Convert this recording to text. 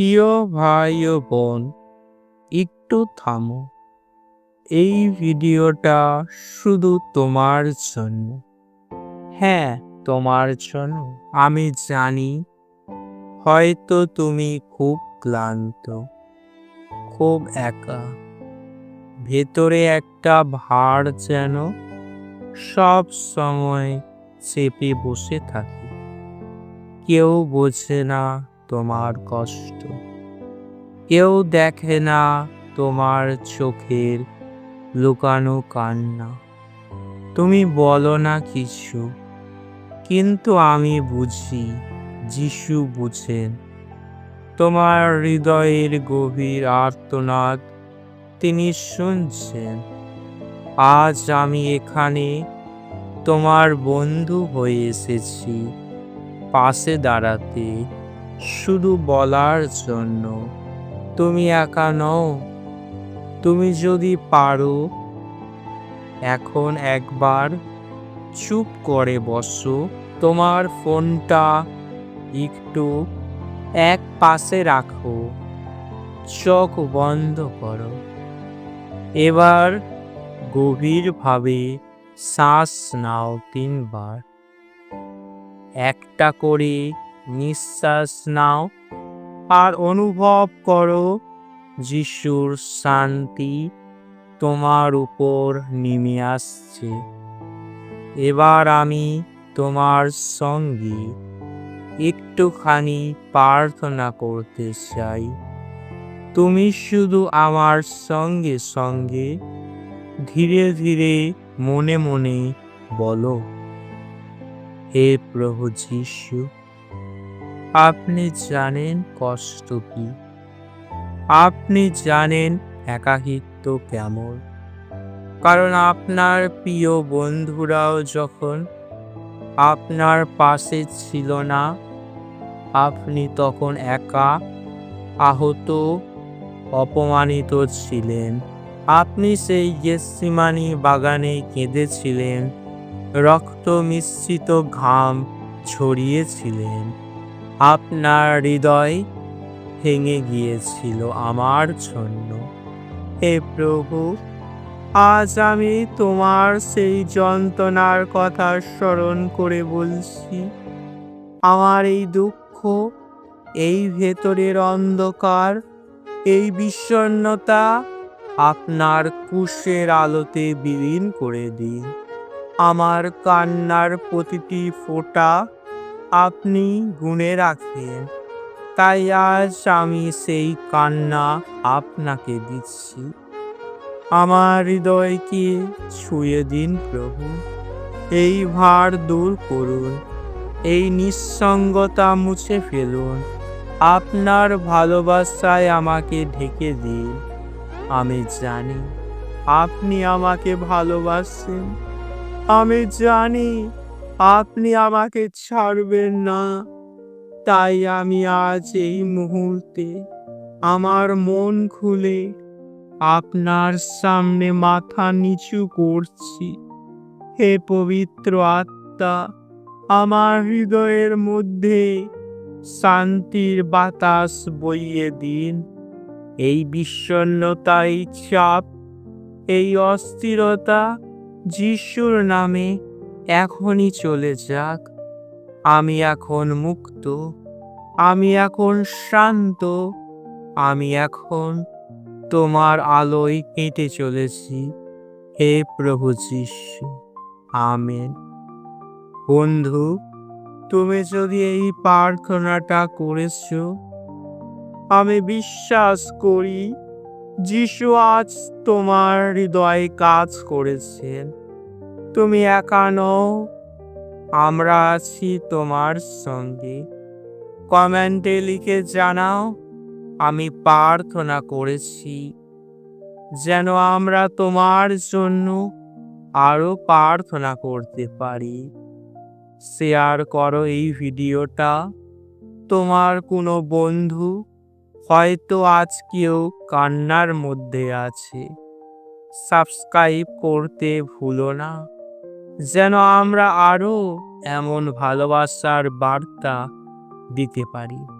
প্রিয় ভাই ও বোন, একটু থামো। এই ভিডিওটা শুধু তোমার জন্য। হ্যাঁ তোমার জন্য। আমি জানি, হয়তো তুমি খুব ক্লান্ত, খুব একা। ভেতরে একটা ভার যেন সব সময় চেপে বসে থাকে। কেউ বোঝে না তোমার কষ্ট। কেউ দেখে না তোমার চোখের লুকানো কান্না। তুমি বলো না কিছু, কিন্তু আমি বুঝি যিশু বুঝেন। তোমার হৃদয়ের গভীর আর্তনাদ তিনি শুনছেন। আজ আমি এখানে তোমার বন্ধু হয়ে এসেছি, পাশে দাঁড়াতে। শুধু বলার জন্য। তুমি একা নও। তুমি যদি পারো, এখন একবার চুপ করে বসো। তোমার ফোনটা একটু এক পাশে রাখো। চোখ বন্ধ করো। এবার গভীরভাবে শ্বাস নাও তিনবার। একটা করে নিঃশ্বাস নাও আর অনুভব করো যিশুর শান্তি তোমার উপর নেমে আসছে। এবার আমি তোমার সঙ্গে একটুখানি প্রার্থনা করতে চাই। তুমি শুধু আমার সঙ্গে সঙ্গে ধীরে ধীরে মনে মনে বলো, হে প্রভু যিশু আপনি জানেন কষ্ট কি? আপনি জানেন একাকিত্ব কেমন? কারণ আপনার প্রিয় বন্ধুরাও যখন আপনার পাশে ছিল না, আপনি তখন একা, আহত, অপমানিত ছিলেন। আপনি সেই গেসিমানি বাগানে কেঁদেছিলেন রক্ত মিশ্রিত ঘাম ছড়িয়েছিলেন। আপনার হৃদয় ভেঙে গিয়েছিল আমার জন্য। হে প্রভু, আজ আমি তোমার সেই যন্ত্রণার কথা স্মরণ করে বলছি। আমার এই দুঃখ, এই ভেতরের অন্ধকার, এই বিষণ্ণতা আপনার কুশের আলোতে বিলীন করে দিন। আমার কান্নার প্রতিটি ফোঁটা আপনি গুণে রাখেন, তাই আজ আমি সেই কান্না আপনাকে দিচ্ছি। আমার হৃদয়কে ছুঁয়ে দিন প্রভু? এই ভার দূর করুন, এই নিঃসঙ্গতা মুছে ফেলুন। আপনার ভালোবাসায় আমাকে ঢেকে দিন। আমি জানি আপনি আমাকে ভালোবাসেন। আমি জানি আপনি আমাকে ছাড়বেন না। তাই আমি আজ এই মুহূর্তে আমার মন খুলে আপনার সামনে মাথা নিচু করছি। হে পবিত্র আত্মা, আমার হৃদয়ের মধ্যে শান্তির বাতাস বইয়ে দিন। এই বিষণ্ণতাই চাপ এই অস্থিরতা যিশুর নামে এখনই চলে যাক। আমি এখন মুক্ত, আমি এখন শান্ত, আমি এখন তোমার আলোয় হেঁটে চলেছি। হে প্রভু যিশু, আমেন। বন্ধু, তুমি যদি এই প্রার্থনাটা করেছ, আমি বিশ্বাস করি, যিশু আজ তোমার হৃদয়ে কাজ করেছেন। তুমি একা নও। আমরা আছি তোমার সঙ্গে। কমেন্টে লিখে জানাও, আমি প্রার্থনা করেছি যেন আমরা তোমার জন্য আরও প্রার্থনা করতে পারি। শেয়ার করো এই ভিডিওটা। তোমার কোনো বন্ধু হয়তো আজ কেউ কান্নার মধ্যে আছে। সাবস্ক্রাইব করতে ভুলো না। যেন আমরা আরও এমন ভালোবাসার বার্তা দিতে পারি।